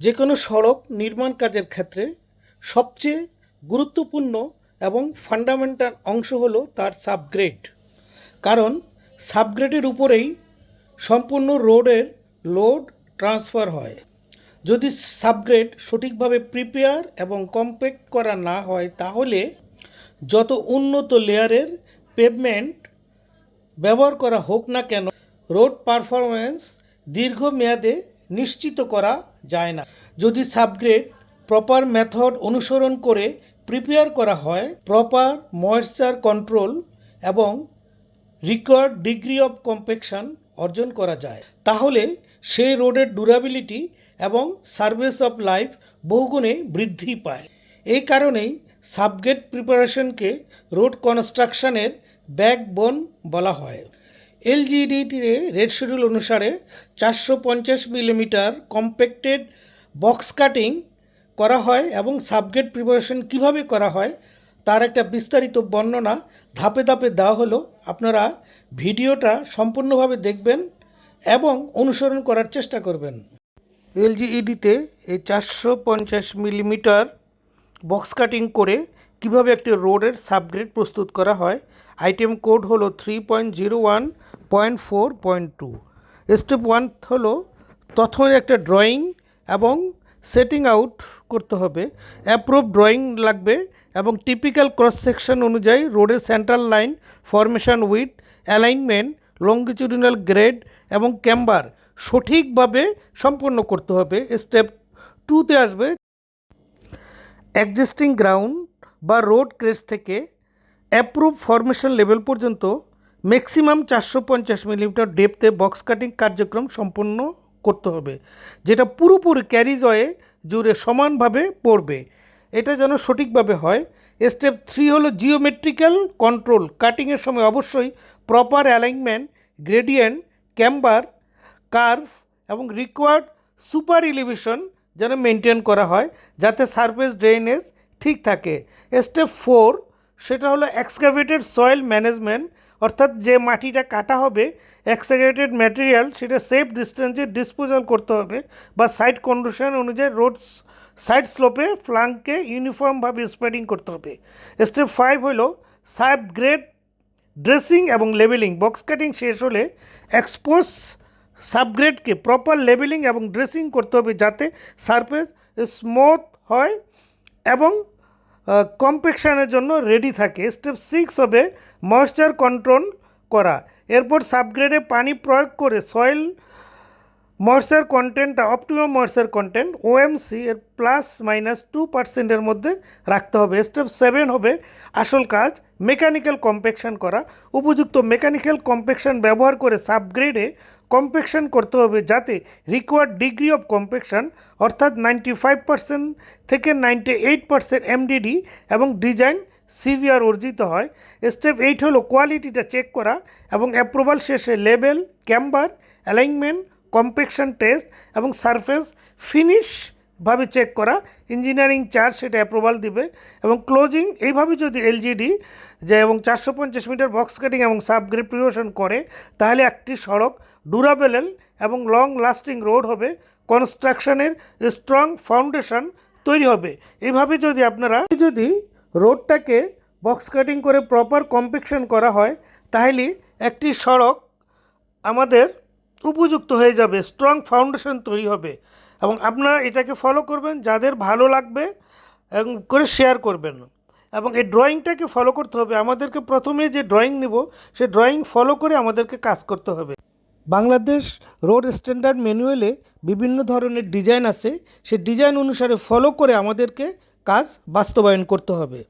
যে কোনো সড়ক নির্মাণ কাজের ক্ষেত্রে সবচেয়ে গুরুত্বপূর্ণ এবং ফান্ডামেন্টাল অংশ হলো তার সাবগ্রেড কারণ সাবগ্রেডের উপরেই সম্পূর্ণ রোডের লোড ট্রান্সফার হয়। যদি সাবগ্রেড সঠিকভাবে প্রিপেয়ার এবং কম্প্যাক্ট করা না হয়, তাহলে যত উন্নত লেয়ারের পেভমেন্ট ব্যবহার করা হোক না কেন রোড পারফরম্যান্স দীর্ঘমেয়াদে নিশ্চিত করা যায় না। যদি সাবগ্রেড প্রপার মেথড অনুসরণ করে প্রিপেয়ার করা হয়, প্রপার ময়েশ্চার কন্ট্রোল এবং রিকোয়ার্ড ডিগ্রি অফ কম্পেকশন অর্জন করা যায়, তাহলে সেই রোডের ডুরাবিলিটি এবং সার্ভিস অফ লাইফ বহুগুণে বৃদ্ধি পায়। এই কারণেই সাবগেট প্রিপারেশনকে রোড কনস্ট্রাকশনের ব্যাকবোন বলা হয়। এলজিডিতে রেড শিডিউল অনুসারে চারশো পঞ্চাশ মিলিমিটার কম্প্যাক্টেড বক্স কাটিং করা হয় এবং সাবগেট প্রিপারেশন কীভাবে করা হয় তার একটা বিস্তারিত বর্ণনা ধাপে ধাপে দেওয়া হলো। আপনারা ভিডিওটা সম্পূর্ণভাবে দেখবেন এবং অনুসরণ করার চেষ্টা করবেন। এলজিইডিতে এই চারশো পঞ্চাশ মিলিমিটার বক্স কাটিং করে কীভাবে একটি রোডের সাবগ্রেড প্রস্তুত করা হয়? আইটেম কোড হলো three point zero one point four point two step one হলো প্রথমে একটা ড্রয়িং এবং সেটিং আউট করতে হবে। অ্যাপ্রুভ ড্রয়িং লাগবে এবং টিপিক্যাল ক্রস সেকশন অনুযায়ী রোডের central line, formation with, alignment longitudinal grade এবং ক্যাম্বার সঠিকভাবে সম্পন্ন করতে হবে। স্টেপ টুতে আসবে। এক্সিস্টিং গ্রাউন্ড বা রোড ক্রেস থেকে অ্যাপ্রুভ ফরমেশন লেভেল পর্যন্ত ম্যাক্সিমাম চারশো পঞ্চাশ মিলিমিটার ডেপথে বক্স কাটিং কার্যক্রম সম্পন্ন করতে হবে, যেটা পুরোপুরি ক্যারিজয়ে জুড়ে সমানভাবে পড়বে। এটা যেন সঠিকভাবে হয়। স্টেপ থ্রি হলো জিওমেট্রিক্যাল কন্ট্রোল কাটিংয়ের সময় অবশ্যই proper alignment gradient camber curve এবং রিকোয়ার্ড সুপার ইলিভেশন যেন মেনটেন করা হয়, যাতে সারফেস ড্রেনেজ ঠিক থাকে। স্টেপ ফোর সেটা হলো এক্সকাভেটেড সয়েল ম্যানেজমেন্ট অর্থাৎ যে মাটিটা কাটা হবে এক্সকাভেটেড ম্যাটেরিয়াল সেটা সেফ ডিস্টেন্সে ডিসপোজাল করতে হবে বা সাইড কন্ডিশন অনুযায়ী রোড সাইড স্লোপে ফ্লাঙ্ককে ইউনিফর্মভাবে স্প্রেডিং করতে হবে। স্টেপ ফাইভ হলো সাব গ্রেড ড্রেসিং এবং লেবেলিং বক্স কাটিং শেষ হলে এক্সপোজ সাবগ্রেডকে প্রপার লেবেলিং এবং ড্রেসিং করতে হবে যাতে সারফেস স্মুথ হয়। এবং কম্পেকশানের জন্য রেডি থাকে। স্টেপ সিক্স হবে ময়েশ্চার কন্ট্রোল করা। এরপর সাবগ্রেডে পানি প্রয়োগ করে সয়েল ময়েশ্চার কন্টেন্টটা অপটিমাম ময়েশ্চার কন্টেন্ট ওএমসি এর প্লাস মাইনাস টু পার্সেন্টের মধ্যে রাখতে হবে। স্টেপ সেভেন হবে আসল কাজ মেকানিক্যাল কম্পেকশন করা। উপযুক্ত মেকানিক্যাল কম্পেকশন ব্যবহার করে সাবগ্রেডে কম্পেকশন করতে হবে যাতে রিকোয়ার্ড ডিগ্রি অফ কম্পেকশন অর্থাৎ নাইনটি ফাইভ পার্সেন্ট থেকে নাইনটি এইট পার্সেন্ট এমডিডি এবং ডিজাইন সিভিআর অর্জিত হয়। স্টেপ এইট হলো কোয়ালিটিটা চেক করা এবং অ্যাপ্রুভাল শেষে লেবেল ক্যাম্বার অ্যালাইনমেন্ট কম্পেকশন টেস্ট এবং সারফেস ফিনিশভাবে চেক করা ইঞ্জিনিয়ারিং চার্জ সেটা অ্যাপ্রুভাল দিবে এবং ক্লোজিং এইভাবে যদি এলজিডি যে এবং চারশো পঞ্চাশ মিটার বক্স কাটিং এবং সাবগ্রেড প্রিপারেশন করে, তাহলে একটি সড়ক ডুরাবেল এবং লং লাস্টিং রোড হবে কনস্ট্রাকশনের স্ট্রং ফাউন্ডেশন তৈরি হবে। এভাবে যদি আপনারা যদি রোডটাকে বক্স কাটিং করে প্রপার কম্পেকশন করা হয়, তাহলে একটি সড়ক আমাদের উপযুক্ত হয়ে যাবে স্ট্রং ফাউন্ডেশন তৈরি হবে। এবং আপনারা এটাকে ফলো করবেন, যাদের ভালো লাগবে, এবং করে শেয়ার করবেন। এবং এই ড্রয়িংটাকে ফলো করতে হবে। আমাদেরকে প্রথমে যে ড্রয়িং নেব, সে ড্রয়িং ফলো করে আমাদেরকে কাজ করতে হবে। বাংলাদেশ রোড স্ট্যান্ডার্ড ম্যানুয়ালে বিভিন্ন ধরনের ডিজাইন আছে। সে ডিজাইন অনুসারে ফলো করে আমাদেরকে কাজ বাস্তবায়ন করতে হবে।